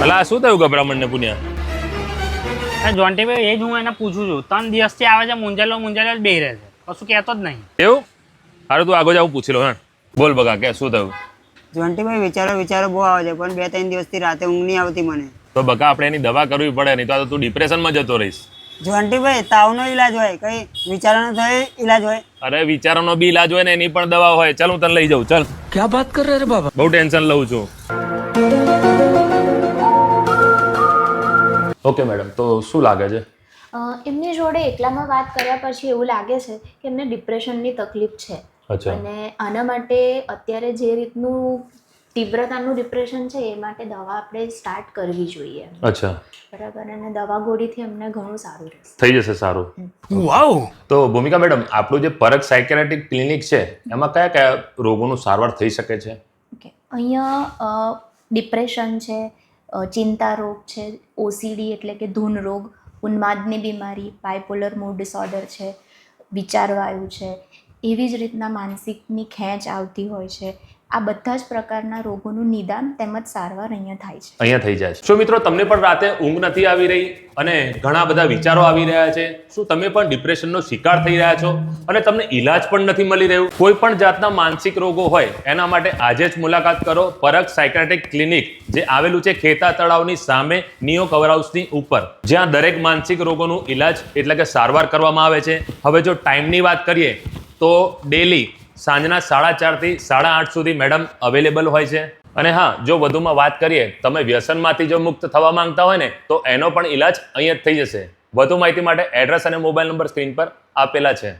ભલા શું થયું ગભરામણ ને પુનિયા જોન્ટીભાઈ એ જ હું એને પૂછું છું. ત્રણ દિવસથી આવે છે મુંજાલો મુંજાલો બે રહે છે. કશું કહેતો જ નહીં. એવું? હારું તું આગળ જાવું પૂછી લો હા બોલ બગા કે શું થયું? જોન્ટીભાઈ વિચારો વિચારો બહુ આવે છે પણ બે ત્રણ દિવસથી રાતે ઊંઘ નહીં આવતી મને. તો બકા આપણે એની દવા કરવી પડે નહીં તો તું ડિપ્રેશનમાં જતો રહીશ. જોન્ટી ભાઈ તાવ નો ઈલાજ હોય કઈ વિચારોનો થાય ઈલાજ હોય. અરે વિચારો નો બી ઈલાજ હોય ને એની પણ દવા હોય. ચાલ હું તને લઈ જાઉં ચાલ. ક્યાં વાત કરે રે બાબા? બહુ ટેન્શન લઉં છું. ઓકે મેડમ તો શું લાગે છે? અ, એમની જોડે એકલામાં વાત કર્યા પછી એવું લાગે છે કે એમને ડિપ્રેશનની તકલીફ છે. અને આના માટે અત્યારે જે રીતનું તીવ્રતાનું ડિપ્રેશન છે એ માટે દવા આપણે સ્ટાર્ટ કરવી જોઈએ. અચ્છા. બરાબર અને દવા ગોળીથી એમને ઘણું સારું રહેશે. થઈ જશે સારું. વાવ! તો ભૂમિકા મેડમ આપણું જે પરખ સાયકેટ્રિક ક્લિનિક છે એમાં કયા કયા રોગોનું સારવાર થઈ શકે છે? ઓકે. અહીંયા ડિપ્રેશન છે ચિંતા રોગ છે ઓસીડી એટલે કે ધૂન રોગ, ઉન્માદની બીમારી બાયપોલર મૂડ ડિસઓર્ડર છે, વિચારવાયુ છે, એવી જ રીતના માનસિકની ખેંચ આવતી હોય છે. આ બધા જ પ્રકારના રોગોનું નિદાન તેમજ સારવાર અહીંયા થાય છે. અહીંયા થઈ જાય છે. શું મિત્રો, તમને પણ રાતે ઊંઘ નથી આવી રહી અને ઘણા બધા વિચારો આવી રહ્યા છે? શું તમે પણ ડિપ્રેશનનો શિકાર થઈ રહ્યા છો? અને તમને ઈલાજ પણ નથી મળી રહ્યું? કોઈ પણ જાતના માનસિક રોગો હોય, એના માટે આજે જ મુલાકાત કરો પરખ સાયકાટ્રિક ક્લિનિક જે આવેલું છે ખેતા તળાવની સામે નિયો કવર હાઉસની ઉપર. જ્યાં દરેક માનસિક રોગોનું ઈલાજ એટલે કે સારવાર કરવામાં આવે છે. હવે જો ટાઈમની વાત કરીએ, તો ડેલી સાંજના સાડા ચારથી સાડા આઠ સુધી મેડમ અવેલેબલ હોય છે. અને હા, જો વધુમાં વાત કરીએ, તમે વ્યસનમાંથી જો મુક્ત થવા માંગતા હોય ને, તો એનો પણ ઈલાજ અહીંયા જ થઈ જશે. વધુ માહિતી માટે એડ્રેસ અને મોબાઈલ નંબર સ્ક્રીન પર આપેલા છે.